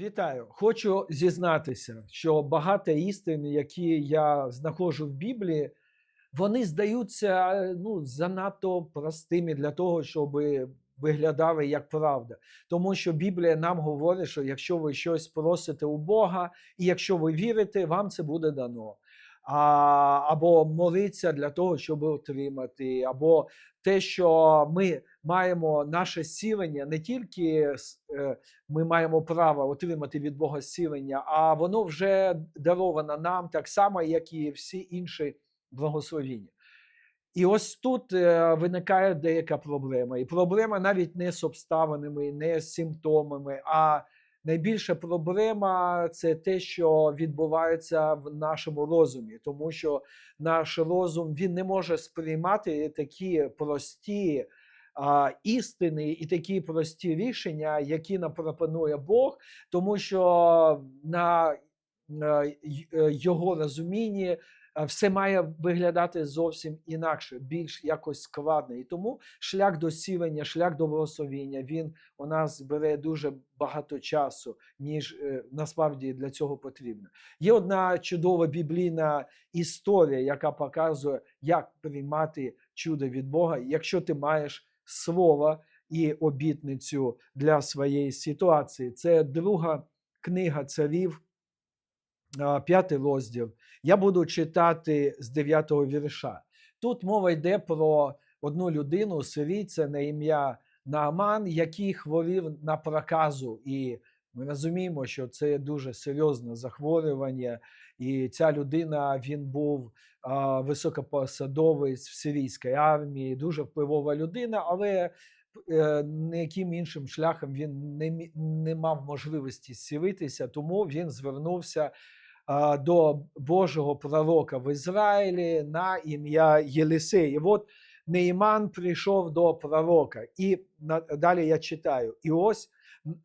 Вітаю! Хочу зізнатися, що багато істин, які я знаходжу в Біблії, вони здаються ну, занадто простими для того, щоб виглядали як правда. Тому що Біблія нам говорить, що якщо ви щось просите у Бога, і якщо ви вірите, вам це буде дано. А, або молиться для того, щоб отримати, або те, що ми маємо наше зцілення, не тільки е, ми маємо право отримати від Бога зцілення, а воно вже даровано нам так само, як і всі інші благословіння. І ось тут е, виникає деяка проблема. І проблема навіть не з обставинами, не з симптомами, а найбільша проблема це те, що відбувається в нашому розумі, тому що наш розум він не може сприймати такі прості а, істини і такі прості рішення, які нам пропонує Бог, тому що на е, е, його розумінні все має виглядати зовсім інакше, більш якось складно. І тому шлях до сілення, шлях до благословіння, він у нас бере дуже багато часу, ніж е, насправді для цього потрібно. Є одна чудова біблійна історія, яка показує, як приймати чудо від Бога, якщо ти маєш слово і обітницю для своєї ситуації. Це друга книга царів, п'ятий розділ. Я буду читати з 9 вірша. Тут мова йде про одну людину, сирійця на ім'я Нааман, який хворів на проказу. І ми розуміємо, що це дуже серйозне захворювання. І ця людина він був а, високопосадовець в сирійській армії, дуже впливова людина, але е, ніяким іншим шляхом він не, не мав можливості зцілитися, тому він звернувся до Божого пророка в Ізраїлі на ім'я Єлисей. І от Нейман прийшов до пророка, і далі я читаю. І ось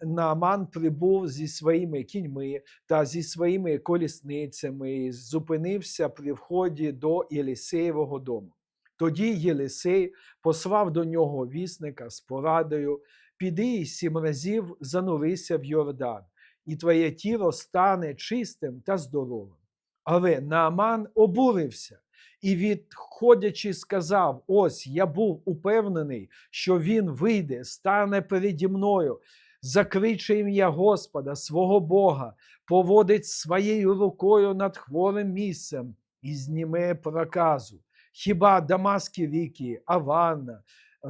Нааман прибув зі своїми кіньми та зі своїми колісницями, зупинився при вході до Єлисеєвого дому. Тоді Єлисей послав до нього вісника з порадою: піди сім разів занурися в Йордан, і твоє тіло стане чистим та здоровим. Але Нааман обурився і, відходячи, сказав: Ось я був упевнений, що він вийде, стане переді мною, закриче ім'я Господа, свого Бога, поводить своєю рукою над хворим місцем і зніме проказу. Хіба Дамаски віки, Аванна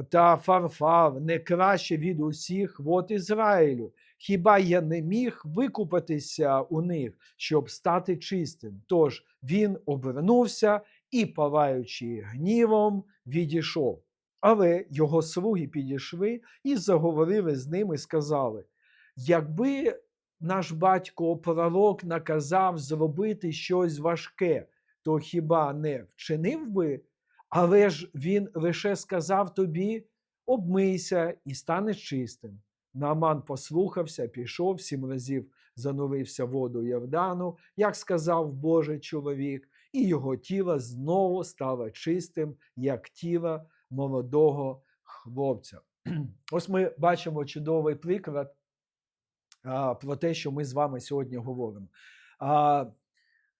та Фарфар не краще від усіх вод Ізраїлю? Хіба я не міг викупатися у них, щоб стати чистим? Тож він обернувся і, палаючи гнівом, відійшов. Але його слуги підійшли і заговорили з ним і сказали: якби наш батько пророк наказав зробити щось важке, то хіба не вчинив би? Але ж він лише сказав тобі: обмийся і станеш чистим. Нааман послухався, пішов сім разів, занурився воду Йордану, як сказав Божий чоловік, і його тіло знову стало чистим, як тіло молодого хлопця. Ось ми бачимо чудовий приклад а, про те, що ми з вами сьогодні говоримо. А,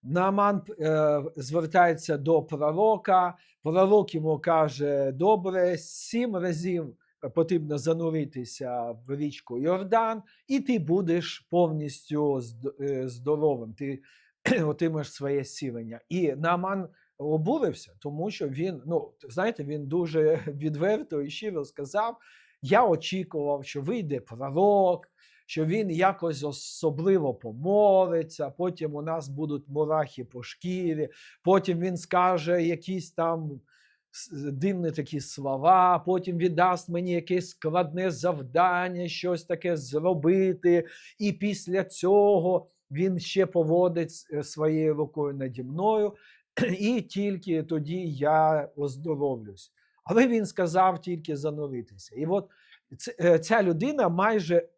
Нааман е, звертається до пророка, пророк йому каже: добре, сім разів потрібно зануритися в річку Йордан, і ти будеш повністю е, здоровим. Ти отримаєш своє сілення. І Нааман обурився, тому що він, ну знаєте, він дуже відверто і щиро сказав: я очікував, що вийде пророк, що він якось особливо помолиться, потім у нас будуть мурахи по шкірі, потім він скаже якісь там дивні такі слова, потім віддасть мені якесь складне завдання, щось таке зробити. І після цього він ще поводить е, своєю рукою наді мною, і тільки тоді я оздоровлюсь. Але він сказав тільки зануритися. І от е, ця людина майже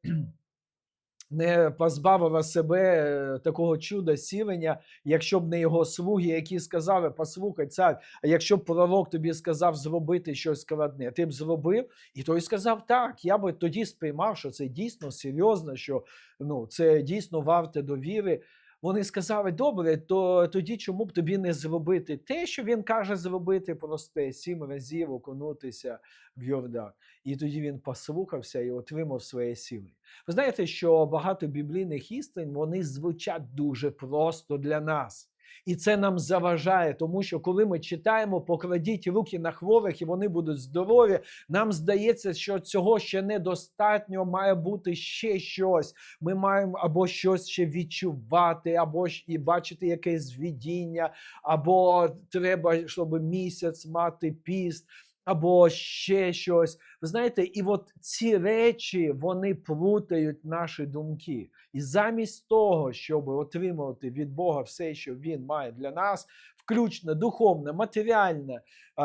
не позбавила себе е, такого чуда сівення, якщо б не його слуги, які сказали: Послухай, цар, а якщо б пророк тобі сказав зробити щось складне, ти б зробив? І той сказав: Так, я би тоді сприймав, що це дійсно серйозно, що ну, це дійсно варте довіри. Вони сказали: добре, то тоді чому б тобі не зробити те, що він каже зробити, просте сім разів окунутися в Йордан. І тоді він послухався і отримав своє сили. Ви знаєте, що багато біблійних істин вони звучать дуже просто для нас. І це нам заважає, тому що коли ми читаємо, покладіть руки на хворих і вони будуть здорові, нам здається, що цього ще недостатньо, має бути ще щось. Ми маємо або щось ще відчувати, або і бачити якесь видіння, або треба, щоб місяць мати піст або ще щось. Ви знаєте, і от ці речі вони плутають наші думки. І замість того, щоб отримувати від Бога все, що Він має для нас, включно духовне, матеріальне,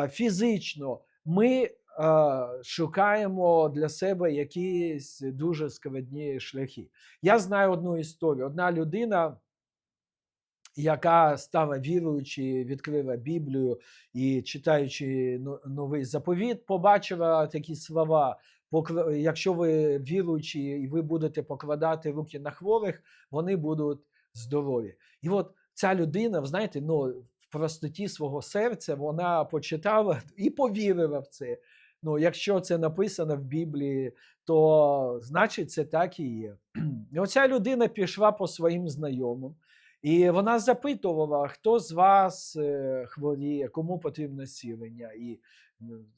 фізично, ми шукаємо для себе якісь дуже складні шляхи. Я знаю одну історію. Одна людина яка стала віруючи, відкрила Біблію і читаючи новий заповіт, побачила такі слова. Якщо ви віруючі і ви будете покладати руки на хворих, вони будуть здорові. І от ця людина, знаєте, ну в простоті свого серця вона почитала і повірила в це. Ну, якщо це написано в Біблії, то значить це так і є. І оця людина пішла по своїм знайомим. І вона запитувала, хто з вас е, хворіє, кому потрібне сілення. І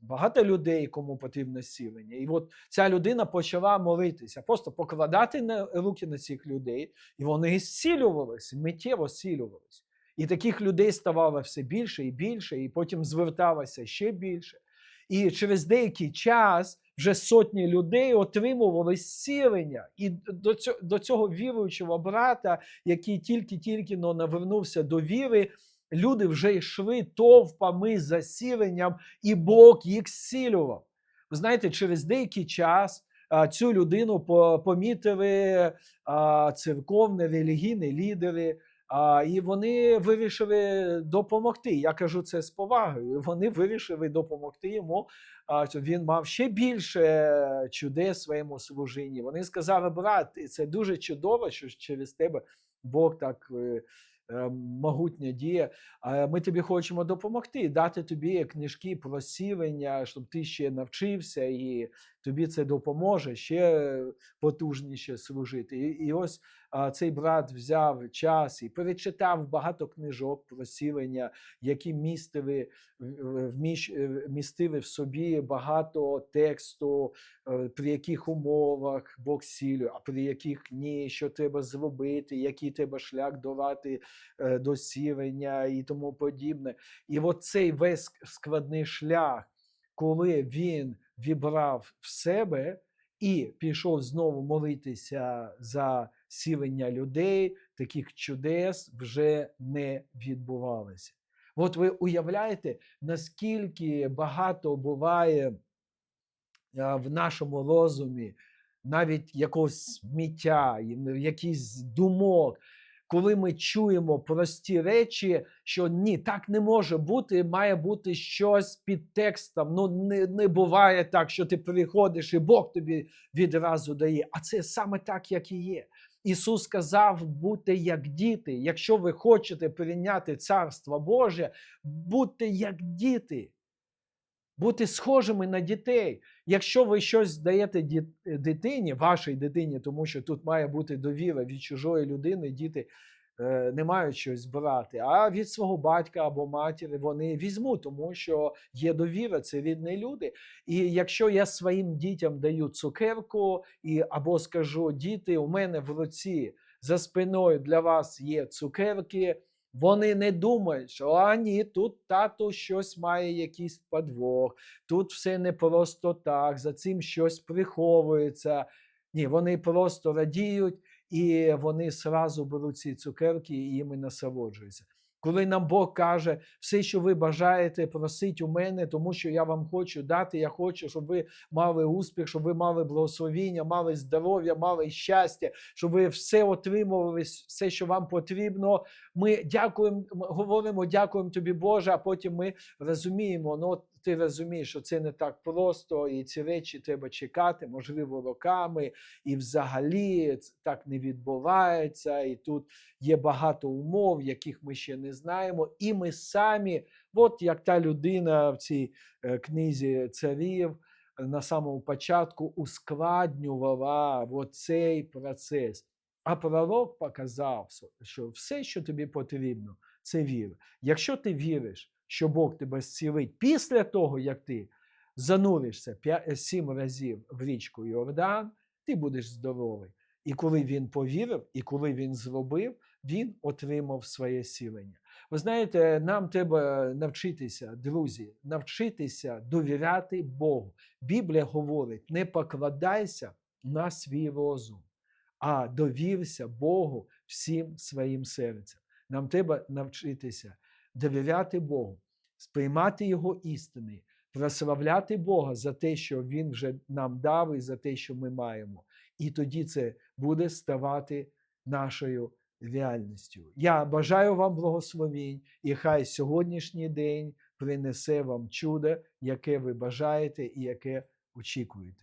багато людей, кому потрібне сілення. І от ця людина почала молитися, просто покладати на руки на цих людей, і вони зцілювалися, миттєво зцілювалися. І таких людей ставало все більше і більше, і потім зверталося ще більше. І через деякий час вже сотні людей отримували зцілення. І до цього до цього віруючого брата, який тільки-тільки навернувся до віри, люди вже йшли товпами за сіленням, і Бог їх зцілював. Ви знаєте, через деякий час. Цю людину помітили церковні релігійні лідери, а, І вони вирішили допомогти. Я кажу це з повагою. Вони вирішили допомогти йому. А, Він мав ще більше чудес в своєму служінні. Вони сказали, брат, це дуже чудово, що через тебе Бог так. Е, е, могутня дія, ми тобі хочемо допомогти, дати тобі книжки про сілення, щоб ти ще навчився, і тобі це допоможе ще потужніше служити. І, і ось цей брат взяв час і перечитав багато книжок про сілення, які містили вмістили в собі багато тексту, е, при яких умовах Бог сілює, а при яких ні, що треба зробити, який треба шлях давати е, до сілення і тому подібне. І от цей весь складний шлях, коли він вібрав в себе і пішов знову молитися за сілення людей, таких чудес вже не відбувалося. От ви уявляєте, наскільки багато буває в нашому розумі навіть якогось сміття, якийсь думок, коли ми чуємо прості речі, що ні, так не може бути, має бути щось під текстом. Ну не не буває так, що ти приходиш і Бог тобі відразу дає. А це саме так, як і є. Ісус сказав, будьте як діти. Якщо ви хочете прийняти Царство Боже, будьте як діти. Бути схожими на дітей. Якщо ви щось даєте дитині, вашій дитині, тому що тут має бути довіра від чужої людини, діти Е, не мають щось брати, а від свого батька або матері вони візьмуть, тому що є довіра, це рідні люди. І якщо я своїм дітям даю цукерку, і або скажу, діти, у мене в руці за спиною для вас є цукерки. Вони не думають, що а ні, тут тато щось має якийсь подвох, тут все не просто так, за цим щось приховується. Ні, вони просто радіють і вони сразу беруть ці цукерки і їм насолоджуються. Коли нам Бог каже, все, що ви бажаєте, просить у мене, тому що я вам хочу дати, я хочу, щоб ви мали успіх, щоб ви мали благословіння, мали здоров'я, мали щастя, щоб ви все отримували, все, що вам потрібно. Ми дякуємо, говоримо, дякуємо тобі, Боже, а потім ми розуміємо, ну ти розумієш, що це не так просто, і ці речі треба чекати, можливо, роками, і взагалі так не відбувається. І тут є багато умов, яких ми ще не знаємо. І ми самі, от як та людина в цій е, книзі царів. На самому початку ускладнювала цей процес. А пророк показав, що все, що тобі потрібно, це віра. Якщо ти віриш, що Бог тебе зцілить після того, як ти зануришся сім разів в річку Йордан, ти будеш здоровий. І коли він повірив, і коли він зробив, він отримав своє сілення. Ви знаєте, нам треба навчитися, друзі, навчитися довіряти Богу. Біблія говорить: не покладайся на свій розум, а довірся Богу всім своїм серцем. Нам треба навчитися довіряти Богу, сприймати Його істини, прославляти Бога за те, що Він вже нам дав, і за те, що ми маємо. І тоді це буде ставати нашою реальністю. Я бажаю вам благословінь, і хай сьогоднішній день принесе вам чудо, яке ви бажаєте і яке очікуєте.